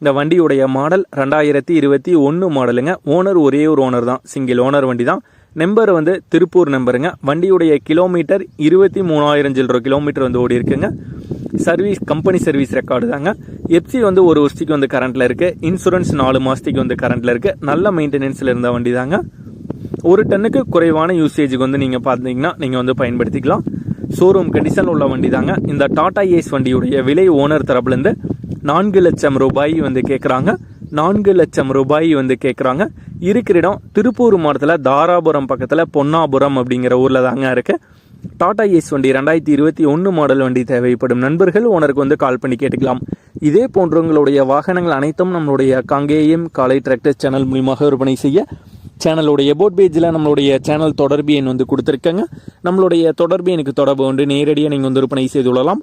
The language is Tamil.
இந்த வண்டியுடைய மாடல் ரெண்டாயிரத்தி இருபத்தி ஒன்று மாடலுங்க. ஓனர் ஒரே ஒரு ஓனர் தான். சிங்கிள் ஓனர் வண்டி தான் நம்பர் வந்து திருப்பூர் நம்பருங்க வண்டியுடைய கிலோமீட்டர் இருபத்தி மூணாயிரம் சில்லற கிலோமீட்டர் வந்து ஓடி இருக்குங்க. சர்வீஸ் கம்பெனி சர்வீஸ் ரெக்கார்டு தாங்க. எஃப்சி வந்து ஒரு வருஷத்துக்கு வந்து கரண்ட்டில் இருக்குது இன்சூரன்ஸ் நாலு மாதத்துக்கு வந்து கரண்ட்டில் இருக்குது நல்ல மெயின்டெனன்ஸில் இருந்த வண்டி தாங்க ஒரு டன்னுக்கு குறைவான யூசேஜுக்கு வந்து நீங்கள் பார்த்தீங்கன்னா நீங்கள் வந்து பயன்படுத்திக்கலாம். ஷோரூம் கண்டிஷன் உள்ள வண்டி தாங்க இந்த டாடா ஏஸ் வண்டியுடைய விலை ஓனர் தரப்புலேருந்து நான்கு லட்சம் ரூபாய் வந்து கேட்குறாங்க நான்கு லட்சம் ரூபாய் வந்து கேட்குறாங்க இருக்கிற இடம் திருப்பூர் மாவட்டத்தில் தாராபுரம் பக்கத்தில் பொன்னாபுரம் அப்படிங்கிற ஊரில் தாங்க இருக்குது டாடா ஏஸ் வண்டி ரெண்டாயிரத்தி இருபத்தி ஒன்று மாடல் வண்டி தேவைப்படும். நண்பர்கள் ஓனருக்கு வந்து கால் பண்ணி கேட்டுக்கலாம். இதே போன்ற உங்களுடைய வாகனங்கள் அனைத்தும் நம்மளுடைய காங்கேயம் காலை டிராக்டர் சேனல் மூலியமாக விற்பனை செய்ய சேனலுடைய போட் பேஜில் நம்மளுடைய சேனல் தொடர்பு எண் வந்து கொடுத்துருக்கேங்க. நம்மளுடைய தொடர்பு எனக்கு தொடர்பு வந்து நேரடியாக நீங்கள் வந்து விற்பனை செய்து கொள்ளலாம்.